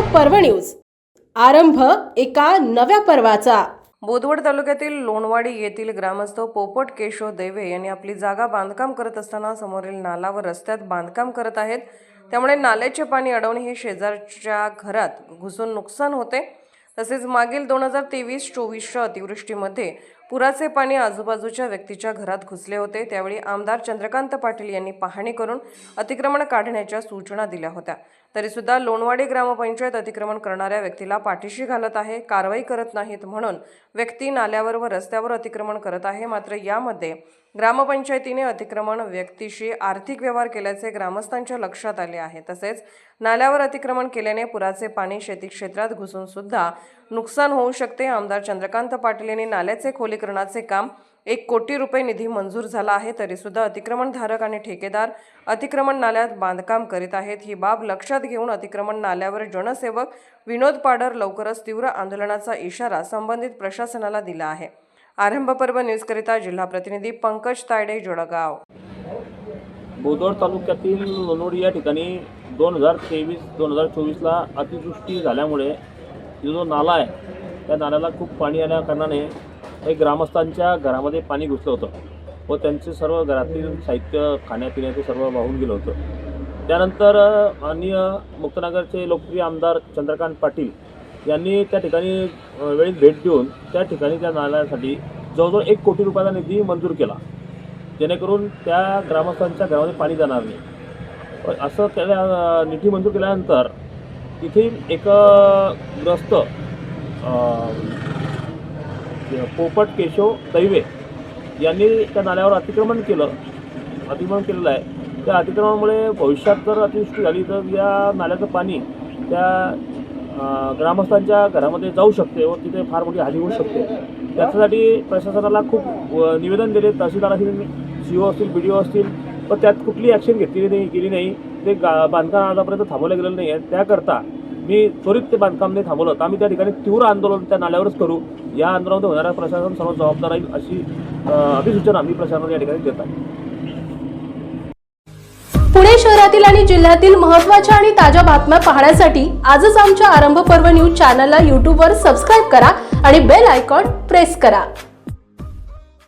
पर्व न्यूज. आरंभ एका नव्या पर्वाचा. बोदवड तालुक्यातील लोणवाडी येथील ग्रामस्थ पोपट केशव देवे यांनी आपली जागा बांधकाम करत असताना समोरील नाला व रस्त्यात बांधकाम करत आहेत. त्यामुळे नाल्याचे पाणी अडवणे हे शेजारच्या घरात घुसून नुकसान होते. तसेच मागील दोन हजार तेवीस चोवीसच्या अतिवृष्टीमध्ये पुराचे पाणी आजूबाजूच्या व्यक्तीच्या घरात घुसले होते. त्यावेळी आमदार चंद्रकांत पाटील यांनी पाहणी करून अतिक्रमण काढण्याच्या सूचना दिल्या होत्या. तरीसुद्धा लोणवाडी ग्रामपंचायत अतिक्रमण करणाऱ्या व्यक्तीला पाठीशी घालत आहे कारवाई करत नाहीत म्हणून व्यक्ती नाल्यावर व रस्त्यावर अतिक्रमण करत आहे. मात्र यामध्ये ग्रामपंचायतीने अतिक्रमण व्यक्तीशी आर्थिक व्यवहार केल्याचे ग्रामस्थांच्या लक्षात आले आहे. तसेच नाल्यावर अतिक्रमण केल्याने पुराचे पाणी शेती क्षेत्रात घुसून सुद्धा नुकसान होऊ शकते. आमदार चंद्रकांत पाटील यांनी नाल्याचे खोलीकरणाचे काम एक कोटी रुपये निधी मंजूर झाला आहे तरीसुद्धा अतिक्रमणधारक आणि ठेकेदार अतिक्रमण नाल्यात बांधकाम करीत आहेत. ही बाब लक्षात घेऊन अतिक्रमण नाल्यावर जनसेवक विनोद पाडर लवकरच तीव्र आंदोलनाचा इशारा संबंधित प्रशासनाला दिला आहे. आरंभ पर्व न्यूजकरिता जिल्हा प्रतिनिधी पंकज तायडे जोडगाव. बोदोड तालुक्यातील लोणोडी या ठिकाणी दोन हजार तेवीस दोन हजार चोवीसला अतिवृष्टी झाल्यामुळे जो नाला आहे त्या नाल्याला खूप पाणी आल्या कारणाने हे ग्रामस्थांच्या घरामध्ये पाणी घुसलं होतं व त्यांचे सर्व घरातील साहित्य खाण्यापिण्याचं सर्व वाहून गेलं होतं. त्यानंतर माननीय मुक्तनगरचे लोकप्रिय आमदार चंद्रकांत पाटील यांनी त्या ठिकाणी अ, वेळेत भेट देऊन त्या ठिकाणी त्या नाल्यासाठी जवळजवळ एक कोटी रुपयाचा निधी मंजूर केला. जेणेकरून त्या ग्रामस्थांच्या घरामध्ये पाणी जाणार नाही. असं त्याला निधी मंजूर केल्यानंतर तिथे एक ग्रस्त पोपट केशव दैवे यांनी त्या नाल्यावर अतिक्रमण केलं. अतिक्रमण केलेलं आहे. त्या अतिक्रमणामुळे भविष्यात जर अतिवृष्टी झाली तर या नाल्याचं पाणी त्या ग्रामस्थांच्या घरामध्ये जाऊ शकते व तिथे फार मोठी हानी होऊ शकते. त्याच्यासाठी प्रशासनाला खूप निवेदन दिले. तहसीलदार असतील सी ओ असतील बी डी ओ असतील पण त्यात कुठली ॲक्शन घेतलेली नाही गेली नाही. ते गा बांधकाम आतापर्यंत थांबवलं गेलेलं नाही आहे. त्याकरता मी त्वरित ते बांधकाम नाही थांबवलं. तर आम्ही त्या ठिकाणी तीव्र आंदोलन त्या नाल्यावरच करू. या आंदोलनामध्ये होणारा प्रशासन सर्व जबाबदार राहील अशी अ, अभिसूचना आम्ही प्रशासनाला या ठिकाणी देत आहे. पुणे शहरातील आणि जिल्ह्यातील महत्त्वाच्या आणि ताज्या बातम्या पाहण्यासाठी आजच आमच्या आरंभ पर्व न्यूज चॅनलला यूट्यूबवर सबस्क्राईब करा आणि बेल आयकॉन प्रेस करा.